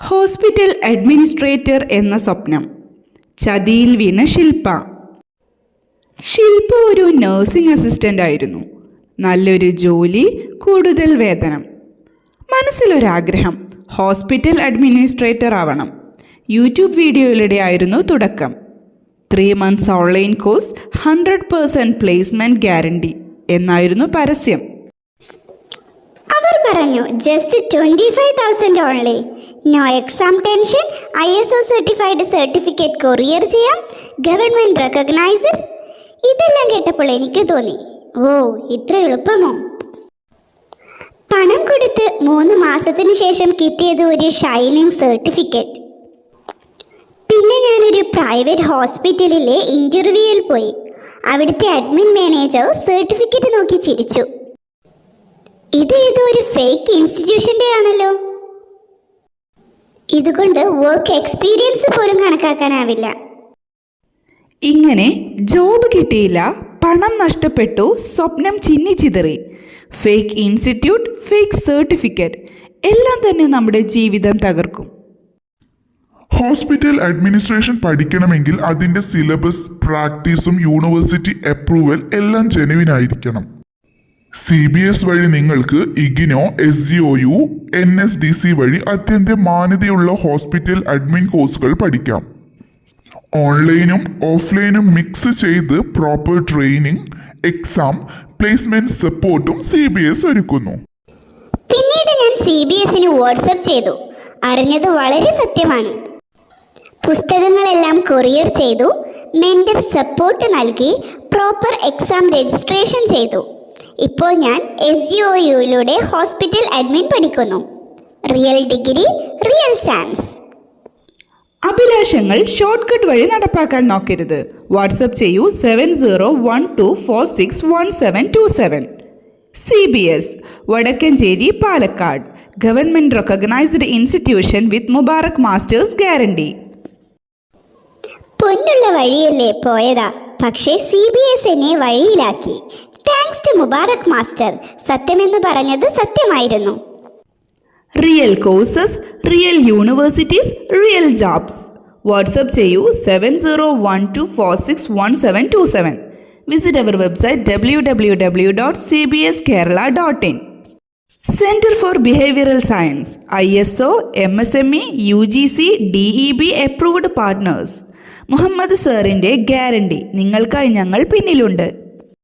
Hospital administrator എന്ന സ്വപ്നം. ചതിയിൽ വീണ ശില്പ. ശില്പ ഒരു നഴ്സിംഗ് അസിസ്റ്റന്റ് ആയിരുന്നു. നല്ലൊരു ജോലി കൂടുതൽ വേതനം. മനസ്സിലൊരാഗ്രഹം ഹോസ്പിറ്റൽ അഡ്മിനിസ്ട്രേറ്റർ ആവണം. യൂട്യൂബ് വീഡിയോയിലൂടെ ആയിരുന്നു തുടക്കം. Three months online course hundred percent placement guarantee എന്നായിരുന്നു പരസ്യം. അവർ പറഞ്ഞു just twenty five thousand only. No exam tension I S O certified certificate courier ചെയ്യാം ഗവൺമെന്റ് റെക്കഗ്നൈസർ ഇതെല്ലാം കേട്ടപ്പോൾ എനിക്ക് തോന്നി ഓ ഇത്ര എളുപ്പമോ പണം കൊടുത്ത് മൂന്ന് മാസത്തിന് ശേഷം കിട്ടിയത് ഒരു ഷൈനിങ് സർട്ടിഫിക്കറ്റ് പിന്നെ ഞാനൊരു പ്രൈവറ്റ് ഹോസ്പിറ്റലിലെ ഇന്റർവ്യൂവിൽ പോയി അവിടുത്തെ അഡ്മിൻ മാനേജർ സർട്ടിഫിക്കറ്റ് നോക്കി ചിരിച്ചു ഇത് ഏതോ ഒരു ഫേക്ക് ഇൻസ്റ്റിറ്റ്യൂഷന്റെ ആണല്ലോ ഇതുകൊണ്ട് വർക്ക് എക്സ്പീരിയൻസ് പോലും കണക്കാക്കാനാവില്ല. ഇങ്ങനെ ജോബ് കിട്ടിയില്ല പണം നഷ്ടപ്പെട്ടു സ്വപ്നം ചിന്നിച്ചിതറി ഫേക്ക് ഇൻസ്റ്റിറ്റ്യൂട്ട് ഫേക്ക് സർട്ടിഫിക്കറ്റ് എല്ലാം തന്നെ നമ്മുടെ ജീവിതം തകർക്കും. ഹോസ്പിറ്റൽ അഡ്മിനിസ്ട്രേഷൻ പഠിക്കണമെങ്കിൽ അതിന്റെ സിലബസ് പ്രാക്ടീസും യൂണിവേഴ്സിറ്റി അപ്രൂവൽ എല്ലാം ജെനുവിൻ ആയിരിക്കണം. സി ബി എസ് വഴി നിങ്ങൾക്ക് IGNOU S G O U N S D C വഴി അത്യന്തം മാന്യതയുള്ള ഹോസ്പിറ്റൽ അഡ്മിൻ കോഴ്സുകൾ പഠിക്കാം. ഓൺലൈനും ഓഫ്ലൈനും മിക്സ് ചെയ്ത് പ്രോപ്പർ ട്രെയിനിങ് എക്സാം പ്ലേസ്മെന്റ് സപ്പോർട്ടും സി ബി എസ് ഒരുക്കുന്നു. പിന്നീട് ഞാൻ സി ബി എസിന് വാട്സപ്പ് ചെയ്തു. അറിഞ്ഞത് വളരെ സത്യമാണ്. പുസ്തകങ്ങളെല്ലാം കൊറിയർ ചെയ്തു. മെന്റൽ സപ്പോർട്ട് നൽകി പ്രോപ്പർ എക്സാം രജിസ്ട്രേഷൻ ചെയ്തു. ഇപ്പോൾ ഞാൻ എസ് ജി ഒ യുയിലൂടെ ഹോസ്പിറ്റൽ അഡ്മിൻ പഠിക്കുന്നു. റിയൽ ഡിഗ്രി റിയൽ ചാൻസ് അഭിലാഷങ്ങൾ ഷോർട്ട് കട്ട് വഴി നടപ്പാക്കാൻ നോക്കരുത്. വാട്സപ്പ് ചെയ്യൂ seven zero one two four six one seven two seven C B S Vadakkanchery Palakkad. Government recognised institution with Mubarak masters guarantee പൊന്നുള്ള വഴിയല്ലേ പോയതാ. പക്ഷേ C B S എന്നെ വഴിയിലാക്കി. Mubarak master. സത്യമെന്ന് പറഞ്ഞത് സത്യമായിരുന്നു. Real courses real universities real jobs WhatsApp ചെയ്യൂ seven zero one two four six one seven two seven visit our website W W W dot C B S Kerala dot in centre for behavioural science I S O M S M E U G C D E B approved partners Muhammad സാറിന്റെ guarantee നിങ്ങൾക്കായി ഞങ്ങൾ പിന്നിലുണ്ട്.